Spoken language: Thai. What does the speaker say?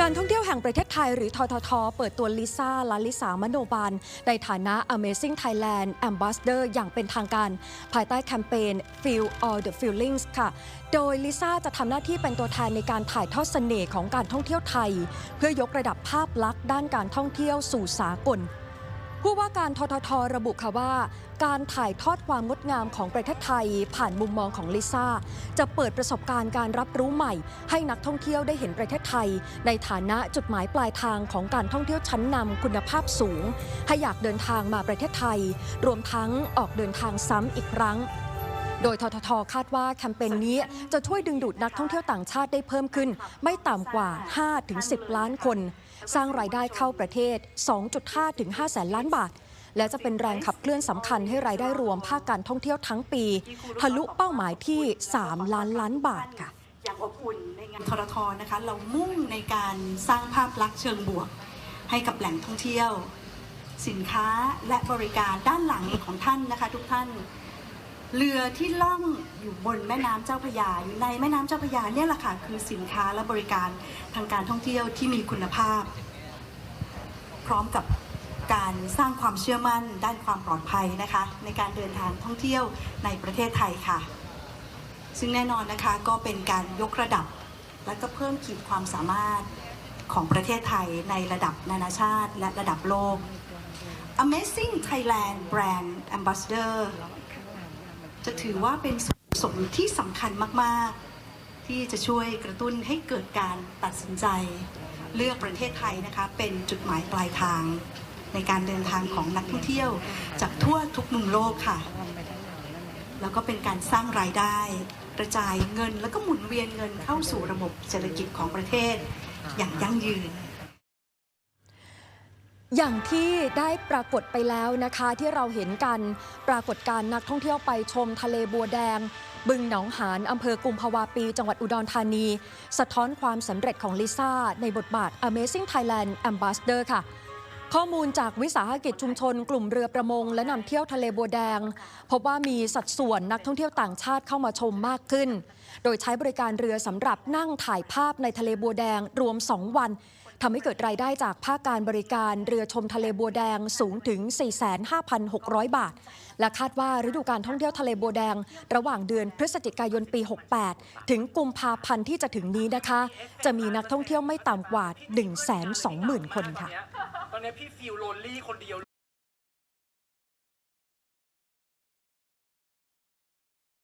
การท่องเที่ยวแห่งประเทศไทยหรือททท เปิดตัวลิซ่าลาลิสามโนบาล ในฐานะ Amazing Thailand Ambassador อย่างเป็นทางการ ภายใต้แคมเปญ Feel All the Feelings ค่ะ โดยลิซ่าจะทำหน้าที่เป็นตัวแทนในการถ่ายทอดเสน่ห์ของการท่องเที่ยวไทย เพื่อยกระดับภาพลักษณ์ด้านการท่องเที่ยวสู่สากล ผู้ว่าการทททระบุค่ะว่า การถ่ายทอดความงดงามของประเทศไทย ผ่านมุมมองของลิซ่า จะเปิดประสบการณ์การรับรู้ใหม่ ให้นักท่องเที่ยวได้เห็นประเทศไทย ในฐานะจุดหมายปลายทางของการท่องเที่ยวชั้นนำคุณภาพสูงให้อยากเดินทางมาประเทศไทย รวมทั้งออกเดินทางซ้ำอีกครั้ง โดยทททคาดว่าแคมเปญนี้จะช่วยดึงดูดนักท่องเที่ยวต่างชาติได้เพิ่มขึ้น ไม่ต่ำกว่า 5-10 ล้านคน สร้างรายได้เข้าประเทศ 2.5ถึง5แสนล้านบาท และจะเป็นแรงขับเคลื่อนสำคัญให้รายได้รวมภาคการท่องเที่ยวทั้งปี ทะลุเป้าหมายที่ 3 ล้านล้านบาทค่ะอย่างอบอุ่นในงานทรทนะคะ เรามุ่งในการสร้างภาพลักษณ์เชิงบวก ให้กับแหล่งท่องเที่ยว สินค้าและบริการด้านหลังของท่านนะคะ ทุกท่าน เรือที่ล่องอยู่บนแม่น้ำเจ้าพระยาอยู่ในแม่น้ำเจ้าพระยาเนี่ยแหละค่ะคือสินค้าและบริการทางการท่องเที่ยวที่มีคุณภาพ พร้อมกับการสร้างความเชื่อมั่นด้านความปลอดภัยนะคะ ในการเดินทางท่องเที่ยวในประเทศไทยค่ะ ซึ่งแน่นอนนะคะก็เป็นการยกระดับ และก็เพิ่มขีดความสามารถของประเทศไทยในระดับนานาชาติและระดับโลก Amazing Thailand Brand Ambassador จะถือว่าเป็นส่วนผสมที่สำคัญมาก ๆ ที่จะช่วยกระตุ้นให้เกิดการตัดสินใจ เลือกประเทศไทยนะคะเป็นจุดหมายปลายทาง ในการเดินทางของนักท่องเที่ยว จากทั่วทุกมุมโลกค่ะ แล้วก็เป็นการสร้างรายได้ กระจายเงินแล้วก็หมุนเวียนเงินเข้าสู่ระบบเศรษฐกิจของประเทศอย่างยั่งยืน อย่างที่ได้ปรากฏไปแล้วนะคะที่เราเห็นกันปรากฏการนักท่องเที่ยวไปชมทะเลบัวแดง บึงหนองหานอำเภอกุมภาวาปี จังหวัดอุดรธานี สะท้อนความสำเร็จของลิซ่าในบทบาท Amazing Thailand Ambassador ค่ะ ข้อมูลจากวิสาหกิจชุมชน กลุ่มเรือประมง และนำเที่ยวทะเลบัวแดง พบว่ามีสัดส่วนนักท่องเที่ยวต่างชาติเข้ามาชมมากขึ้น โดยใช้บริการเรือสำหรับนั่งถ่ายภาพในทะเลบัวแดงรวม 2 วันทำให้เกิดรายได้จากภาคการบริการเรือชมทะเลบัวแดงสูงถึง 45,600 บาท และคาดว่าฤดูการท่องเที่ยวทะเลบัวแดง ระหว่างเดือนพฤศจิกายนปี 68 ถึงกุมภาพันธ์ที่จะถึงนี้นะคะ จะมีนักท่องเที่ยวไม่ต่ำกว่า 120,000 คนค่ะ ตอนนี้พี่ฟิลโลนลี่คนเดียว